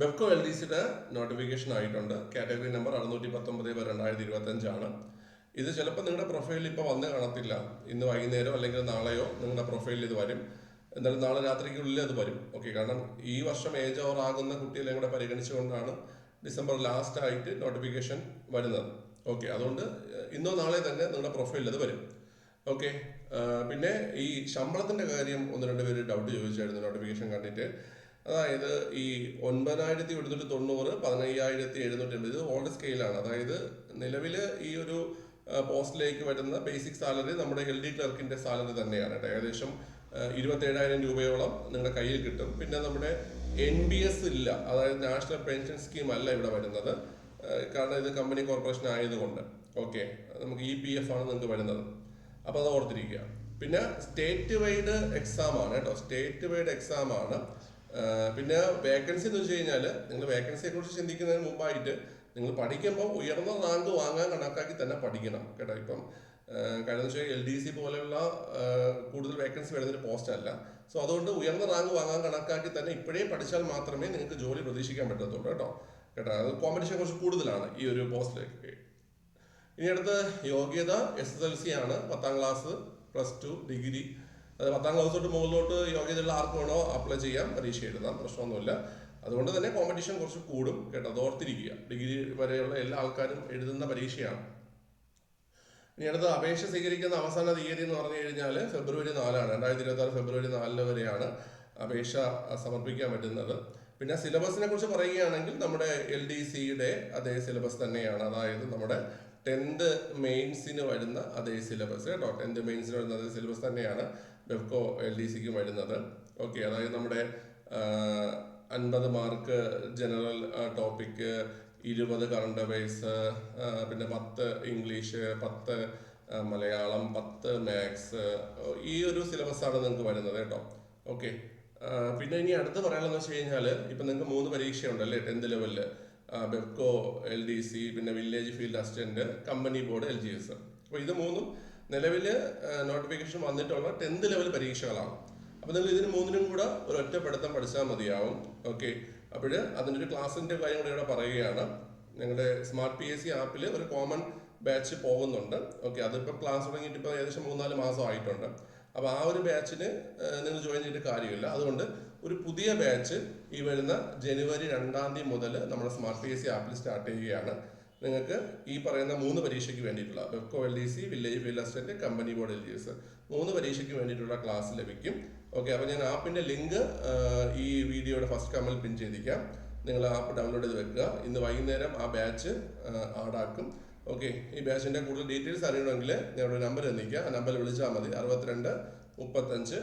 Bevco L D സിയുടെ notification ആയിട്ടുണ്ട്. Category number അറുന്നൂറ്റി പത്തൊമ്പത് രണ്ടായിരത്തി ഇരുപത്തി അഞ്ചാണ് ഇത് ചിലപ്പോൾ നിങ്ങളുടെ പ്രൊഫൈലിൽ ഇപ്പോൾ വന്ന് കാണത്തില്ല. ഇന്ന് വൈകുന്നേരം അല്ലെങ്കിൽ നാളെയോ നിങ്ങളുടെ പ്രൊഫൈലിൽ ഇത് വരും. എന്തായാലും നാളെ രാത്രിക്കുള്ളിൽ അത് വരും. ഓക്കെ കാരണം ഈ വർഷം ഏജ് ഓവർ ആകുന്ന കുട്ടികളെയും കൂടെ പരിഗണിച്ചുകൊണ്ടാണ് ഡിസംബർ ലാസ്റ്റ് ആയിട്ട് നോട്ടിഫിക്കേഷൻ വരുന്നത്. ഓക്കെ അതുകൊണ്ട് ഇന്നോ നാളെ തന്നെ നിങ്ങളുടെ പ്രൊഫൈലിൽ അത് വരും. ഓക്കെ പിന്നെ ഈ ശമ്പളത്തിന്റെ കാര്യം ഒന്ന് രണ്ട് പേര് ഡൗട്ട് ചോദിച്ചായിരുന്നു നോട്ടിഫിക്കേഷൻ കണ്ടിട്ട്. അതായത് ഈ ഒൻപതിനായിരത്തി എഴുന്നൂറ്റി തൊണ്ണൂറ് പതിനയ്യായിരത്തി എഴുന്നൂറ്റി എൺപത് ഇത് ഓൾഡ് സ്കെയിലാണ് അതായത് നിലവിൽ ഈ ഒരു പോസ്റ്റിലേക്ക് വരുന്ന ബേസിക് സാലറി നമ്മുടെ എൽ ഡി ക്ലർക്കിന്റെ സാലറി തന്നെയാണ് കേട്ടോ. ഏകദേശം ഇരുപത്തേഴായിരം രൂപയോളം നിങ്ങളുടെ കയ്യിൽ കിട്ടും. പിന്നെ നമ്മുടെ എൻ ബി എസ് ഇല്ല. അതായത് നാഷണൽ പെൻഷൻ സ്കീം അല്ല ഇവിടെ വരുന്നത്. കാരണം ഇത് കമ്പനി കോർപ്പറേഷൻ ആയതുകൊണ്ട്. ഓക്കെ. നമുക്ക് ഇ പി എഫ് ആണ് നിങ്ങൾക്ക് വരുന്നത്. അപ്പോൾ അത് ഓർത്തിരിക്കുക. പിന്നെ സ്റ്റേറ്റ് വൈഡ് എക്സാം ആണ് കേട്ടോ. സ്റ്റേറ്റ് വൈഡ് എക്സാം ആണ്. പിന്നെ വേക്കൻസി എന്ന് വെച്ച് കഴിഞ്ഞാൽ നിങ്ങൾ വേക്കൻസിയെ കുറിച്ച് ചിന്തിക്കുന്നതിന് മുമ്പായിട്ട് നിങ്ങൾ പഠിക്കുമ്പോൾ ഉയർന്ന റാങ്ക് വാങ്ങാൻ കണക്കാക്കി തന്നെ പഠിക്കണം കേട്ടോ. ഇപ്പം കാരണം വെച്ചാൽ എൽ ഡി സി പോലെയുള്ള കൂടുതൽ വേക്കൻസി വരുന്നൊരു പോസ്റ്റ് അല്ല. സോ അതുകൊണ്ട് ഉയർന്ന റാങ്ക് വാങ്ങാൻ കണക്കാക്കി തന്നെ ഇപ്പോഴേ പഠിച്ചാൽ മാത്രമേ നിങ്ങൾക്ക് ജോലി പ്രതീക്ഷിക്കാൻ പറ്റത്തുള്ളൂ കേട്ടോ. കേട്ടോ അത് കോമ്പറ്റീഷൻ കുറച്ച് കൂടുതലാണ് ഈ ഒരു പോസ്റ്റിലേക്ക് ഇനി അടുത്ത് യോഗ്യത എസ് എസ് എൽ സി ആണ് പത്താം ക്ലാസ് പ്ലസ് ടു ഡിഗ്രി അത് പത്താം ക്ലാസ് തൊട്ട് മുകളിലോട്ട് യോഗ്യതയുള്ള ആർക്ക് വേണോ അപ്ലൈ ചെയ്യാം. പരീക്ഷ എഴുതാം. പ്രശ്നമൊന്നുമില്ല. അതുകൊണ്ട് തന്നെ കോമ്പറ്റീഷൻ കുറച്ച് കൂടും കേട്ടോ. അത് ഓർത്തിരിക്കുക. ഡിഗ്രി വരെയുള്ള എല്ലാ ആൾക്കാരും എഴുതുന്ന പരീക്ഷയാണ്. ഇനി അടുത്ത അപേക്ഷ സ്വീകരിക്കുന്ന അവസാന തീയതി എന്ന് പറഞ്ഞു കഴിഞ്ഞാൽ ഫെബ്രുവരി നാലാണ്. രണ്ടായിരത്തി ഇരുപത്തി ആറ് ഫെബ്രുവരി നാലിന് വരെയാണ് അപേക്ഷ സമർപ്പിക്കാൻ പറ്റുന്നത്. പിന്നെ സിലബസിനെ കുറിച്ച് പറയുകയാണെങ്കിൽ നമ്മുടെ എൽ ഡി സിയുടെ അതേ സിലബസ് തന്നെയാണ്. അതായത് നമ്മുടെ ടെൻത്ത് മെയിൻസിന് വരുന്ന അതേ സിലബസ് കേട്ടോ. ടെൻത്ത് മെയിൻസിന് വരുന്ന അതേ സിലബസ് തന്നെയാണ് ബെഫ്കോ എൽ ഡി സിക്ക് വരുന്നത്. ഓക്കെ അതായത് നമ്മുടെ അൻപത് മാർക്ക് ജനറൽ ടോപ്പിക്ക് ഇരുപത് കറണ്ട് അഫയേഴ്സ് പിന്നെ പത്ത് ഇംഗ്ലീഷ് പത്ത് മലയാളം പത്ത് മാത്സ് ഈ ഒരു സിലബസ് ആണ് നിങ്ങൾക്ക് വരുന്നത് കേട്ടോ. ഓക്കെ പിന്നെ ഇനി അടുത്ത് പറയാനുള്ളത് വെച്ച് കഴിഞ്ഞാൽ ഇപ്പം നിങ്ങൾക്ക് മൂന്ന് പരീക്ഷയുണ്ടല്ലേ ടെൻത്ത് ലെവലിൽ ബെബ്കോ എൽ ഡി സി പിന്നെ village field assistant company board L G S അപ്പോൾ ഇത് മൂന്നും നിലവിൽ നോട്ടിഫിക്കേഷൻ വന്നിട്ടുള്ള ടെൻത്ത് ലെവൽ പരീക്ഷകളാണ്. അപ്പോൾ നിങ്ങൾ ഇതിന് മൂന്നിനും കൂടെ ഒരു ഒറ്റപ്പെടുത്തം പഠിച്ചാൽ മതിയാവും. ഓക്കെ അപ്പോൾ അതിന്റെ ഒരു ക്ലാസ്സിന്റെ കാര്യം കൂടെ ഇവിടെ പറയുകയാണ്. ഞങ്ങളുടെ സ്മാർട്ട് പി എസ് സി ആപ്പിൽ ഒരു കോമൺ ബാച്ച് പോകുന്നുണ്ട്. ഓക്കെ അതിപ്പോൾ ക്ലാസ് തുടങ്ങിയിട്ട് ഇപ്പോൾ ഏകദേശം മൂന്നാൽ മാസം ആയിട്ടുണ്ട്. അപ്പോൾ ആ ഒരു ബാച്ചിന് നിങ്ങൾ ജോയിൻ ചെയ്തിട്ട് കാര്യമില്ല. അതുകൊണ്ട് ഒരു പുതിയ ബാച്ച് ഈ വരുന്ന ജനുവരി രണ്ടാം തീയതി മുതൽ നമ്മുടെ സ്മാർട്ട് പി എസ് സി ആപ്പിൽ സ്റ്റാർട്ട് ചെയ്യുകയാണ്. നിങ്ങൾക്ക് ഈ പറയുന്ന മൂന്ന് പരീക്ഷയ്ക്ക് വേണ്ടിയിട്ടുള്ള Bevco L D C village field assistant company board L D S മൂന്ന് പരീക്ഷയ്ക്ക് വേണ്ടിയിട്ടുള്ള ക്ലാസ് ലഭിക്കും. ഓക്കെ അപ്പോൾ ഞാൻ ആപ്പിന്റെ ലിങ്ക് ഈ വീഡിയോയുടെ ഫസ്റ്റ് കമ്മിൽ പിൻ ചെയ്തിരിക്കാം. നിങ്ങൾ ആപ്പ് ഡൗൺലോഡ് ചെയ്ത് വെക്കുക. ഇന്ന് വൈകുന്നേരം ആ ബാച്ച് ആഡാക്കും ഓക്കെ ഈ ബാച്ചിന്റെ കൂടുതൽ ഡീറ്റെയിൽസ് അറിയണമെങ്കിൽ ഞങ്ങളുടെ നമ്പർ തന്നിക്കുക ആ നമ്പറിൽ വിളിച്ചാൽ മതി. അറുപത്തിരണ്ട് മുപ്പത്തഞ്ച്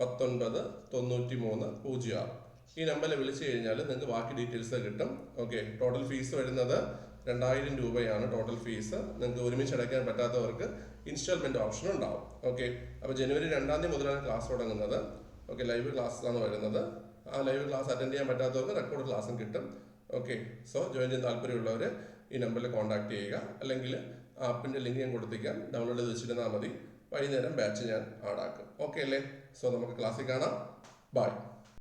പത്തൊൻപത് തൊണ്ണൂറ്റി മൂന്ന് പൂജ്യം ആറ്. ഈ നമ്പറിൽ വിളിച്ചു കഴിഞ്ഞാൽ നിങ്ങൾക്ക് ബാക്കി ഡീറ്റെയിൽസ് കിട്ടും. ഓക്കെ ടോട്ടൽ ഫീസ് വരുന്നത് രണ്ടായിരം രൂപയാണ് ടോട്ടൽ ഫീസ് നിങ്ങൾക്ക് ഒരുമിച്ച് അടയ്ക്കാൻ പറ്റാത്തവർക്ക് ഇൻസ്റ്റാൾമെന്റ് ഓപ്ഷൻ ഉണ്ടാവും. ഓക്കെ അപ്പോൾ ജനുവരി രണ്ടാം തീയതി മുതലാണ് ക്ലാസ് തുടങ്ങുന്നത്. ഓക്കെ ലൈവ് ക്ലാസ് ആണ് വരുന്നത്. ആ ലൈവ് ക്ലാസ് അറ്റൻഡ് ചെയ്യാൻ പറ്റാത്തവർക്ക് റെക്കോർഡ് ക്ലാസ്സും കിട്ടും. ഓക്കെ സോ ജോയിൻ ചെയ്യാൻ താല്പര്യമുള്ളവർ ഈ നമ്പറിൽ കോൺടാക്ട് ചെയ്യുക. അല്ലെങ്കിൽ ആപ്പിന്റെ ലിങ്ക് ഞാൻ കൊടുത്തേക്കാം. ഡൗൺലോഡ് ചെയ്ത് വെച്ചിരുന്നാൽ മതി. വൈകുന്നേരം ബാച്ച് ഞാൻ ആഡാക്കും ഓക്കെ അല്ലേ? സോ നമുക്ക് ക്ലാസ്സിൽ കാണാം. ബൈ